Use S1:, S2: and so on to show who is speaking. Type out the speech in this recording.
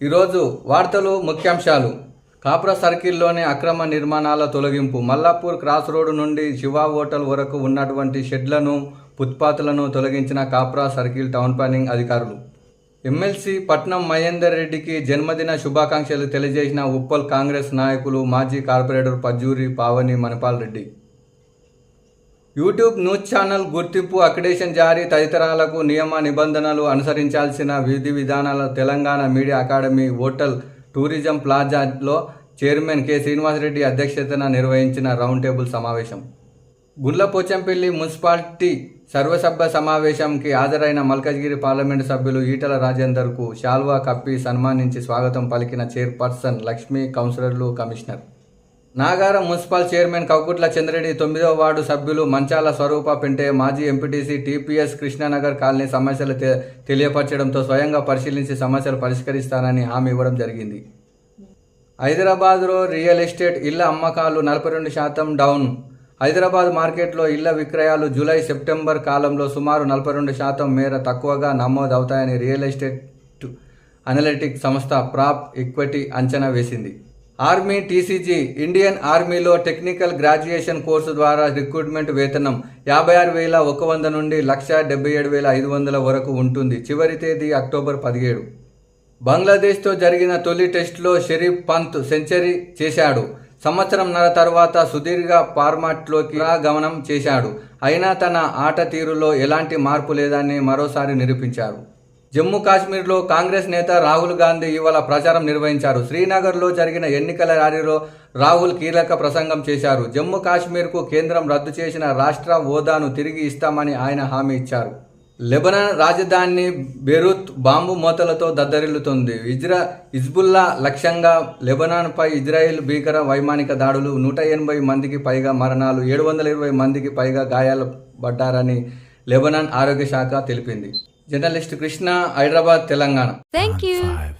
S1: ఈరోజు వార్తలు ముఖ్యాంశాలు. కాప్రా సర్కిల్లోని అక్రమ నిర్మాణాల తొలగింపు. మల్లాపూర్ క్రాస్ రోడ్డు నుండి శివ హోటల్ వరకు ఉన్నటువంటి షెడ్లను ఫుట్పాత్లను తొలగించిన కాప్రా సర్కిల్ టౌన్ ప్లానింగ్ అధికారులు. ఎమ్మెల్సీ పట్నం మహేందర్ రెడ్డికి జన్మదిన శుభాకాంక్షలు తెలియజేసిన ఉప్పల్ కాంగ్రెస్ నాయకులు మాజీ corporator Pajjuri Pavani Manipal Reddy. YouTube news channel గుర్తింపు అక్రిడేషన్ జారీ తదితరాలకు నియమ నిబంధనలు అనుసరించాల్సిన విధి విధానాల Telangana media academy hotel tourism ప్లాజాలో chairman K. Srinivasareddy అధ్యక్షతన నిర్వహించిన రౌండ్ టేబుల్ సమావేశం. గుండ్లపోచంపల్లి మున్సిపాలిటీ సర్వసభ్య సమావేశంకి హాజరైన మల్కజ్గిరి పార్లమెంటు సభ్యులు ఈటల రాజేందర్కు శాల్వా కప్పి సన్మానించి స్వాగతం పలికిన chairperson Lakshmi councillors commissioner Nagaram municipal chairman Kaukutla Chandreddy తొమ్మిదవ వార్డు సభ్యులు మంచాల స్వరూప పెంటే మాజీ ఎంపీటీసీ టీపీఎస్ కృష్ణానగర్ కాలనీ సమస్యలు తె- తెలియపరచడంతో స్వయంగా పరిశీలించి సమస్యలు పరిష్కరిస్తానని హామీ ఇవ్వడం జరిగింది. హైదరాబాద్లో రియల్ ఎస్టేట్ ఇళ్ళ అమ్మకాలు నలభై రెండు శాతం డౌన్. హైదరాబాద్ మార్కెట్లో ఇళ్ళ విక్రయాలు జూలై సెప్టెంబర్ కాలంలో సుమారు నలభై రెండు శాతం మేర తక్కువగా నమోదవుతాయని రియల్ ఎస్టేట్ అనలిటిక్ సంస్థ ప్రాప్ ఈక్విటీ అంచనా వేసింది. ఆర్మీ టీసీజీ ఇండియన్ ఆర్మీలో టెక్నికల్ గ్రాడ్యుయేషన్ కోర్సు ద్వారా రిక్రూట్మెంట్ వేతనం యాభై ఆరు వేల ఒక వంద నుండి లక్ష డెబ్బై ఏడు వేల ఐదు వందల వరకు ఉంటుంది. చివరి తేదీ అక్టోబర్ పదిహేడు. బంగ్లాదేశ్తో జరిగిన తొలి టెస్టులో షరీఫ్ పంత్ సెంచరీ చేశాడు. సంవత్సరంన్నర తర్వాత సుదీర్ఘ ఫార్మాట్లోకి గమనం చేశాడు. అయినా తన ఆట తీరులో ఎలాంటి మార్పు లేదని మరోసారి నిరూపించారు. జమ్మూ కాశ్మీర్లో కాంగ్రెస్ నేత రాహుల్ గాంధీ ఇవాళ ప్రచారం నిర్వహించారు. శ్రీనగర్లో జరిగిన ఎన్నికల ర్యాలీలో రాహుల్ కీలక ప్రసంగం చేశారు. జమ్మూ కాశ్మీర్కు కేంద్రం రద్దు చేసిన రాష్ట్ర హోదాను తిరిగి ఇస్తామని ఆయన హామీ ఇచ్చారు. లెబనాన్ రాజధాని బెరూత్ బాంబు మూతలతో దద్దరిల్లుతోంది. ఇజ్రా ఇజ్బుల్లా లక్ష్యంగా లెబనాన్పై ఇజ్రాయెల్ భీకర వైమానిక దాడులు నూట ఎనభై మందికి పైగా మరణాలు ఏడు వందల ఇరవై మందికి పైగా గాయాలు పడ్డారని లెబనాన్ ఆరోగ్య శాఖ తెలిపింది. Journalist Krishna Hyderabad Telangana
S2: you.
S3: five,